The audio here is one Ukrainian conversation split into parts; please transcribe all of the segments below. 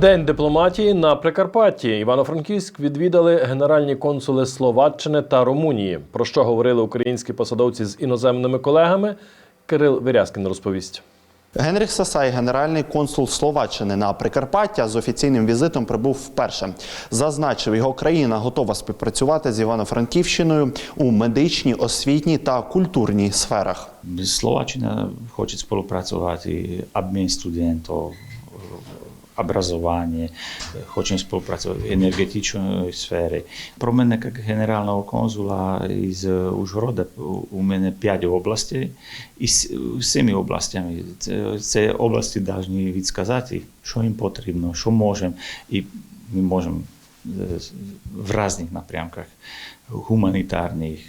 День дипломатії на Прикарпатті. Івано-Франківськ відвідали генеральні консули Словаччини та Румунії. Про що говорили українські посадовці з іноземними колегами? Кирил Вирязкін розповість. Генріх Сасай, генеральний консул Словаччини на Прикарпаття, з офіційним візитом прибув вперше. Зазначив, його країна готова співпрацювати з Івано-Франківщиною у медичній, освітній та культурній сферах. Slovačina hoće spolupracovati, обмен студентов, образование, хочемо spolupracovati v energetičnoj sferi. Про мене як генерального консула із Ужгорода у мене 5 областей і з всіми областями. Це, це області повинні відсказати, що їм потрібно, що можемо. І ми можемо е, в різних напрямках гуманітарних,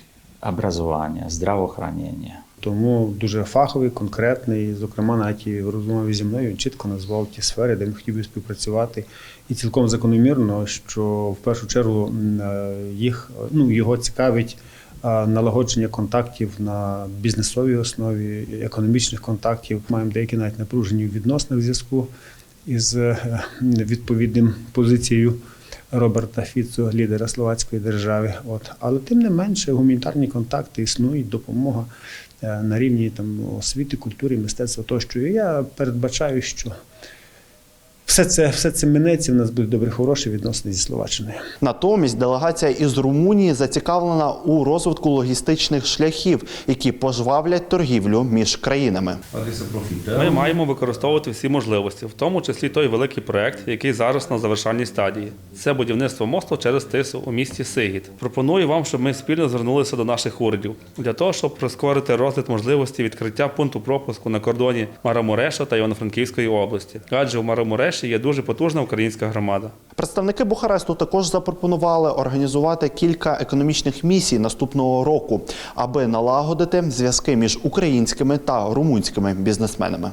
образування, здравоохранення. Тому дуже фаховий, конкретний. Зокрема, навіть в розмові зі мною він чітко назвав ті сфери, де він хотів би співпрацювати. І цілком закономірно, що в першу чергу е, їх ну його цікавить е, налагодження контактів на бізнесовій основі, економічних контактів. Маємо деякі навіть напружені відносини в зв'язку із е, відповідним позицією. Роберта Фіцу, лідера словацької держави. От. Але тим не менше гуманітарні контакти існують, допомога е, на рівні там, освіти, культури, мистецтва тощо. І я передбачаю, що все це, все це минеться, в нас будуть добрі, хороші відносини зі Словаччиною. Натомість делегація із Румунії зацікавлена у розвитку логістичних шляхів, які пожвавлять торгівлю між країнами. Ми маємо використовувати всі можливості, в тому числі той великий проект, який зараз на завершальній стадії. Це будівництво мосту через Тису у місті Сигіт. Пропоную вам, щоб ми спільно звернулися до наших урядів для того, щоб прискорити розгляд можливості відкриття пункту пропуску на кордоні Марамуреша та Івано-Франківської області. Адже в Марамуреші є дуже потужна українська громада. Представники Бухаресту також запропонували організувати кілька економічних місій наступного року, аби налагодити зв'язки між українськими та румунськими бізнесменами.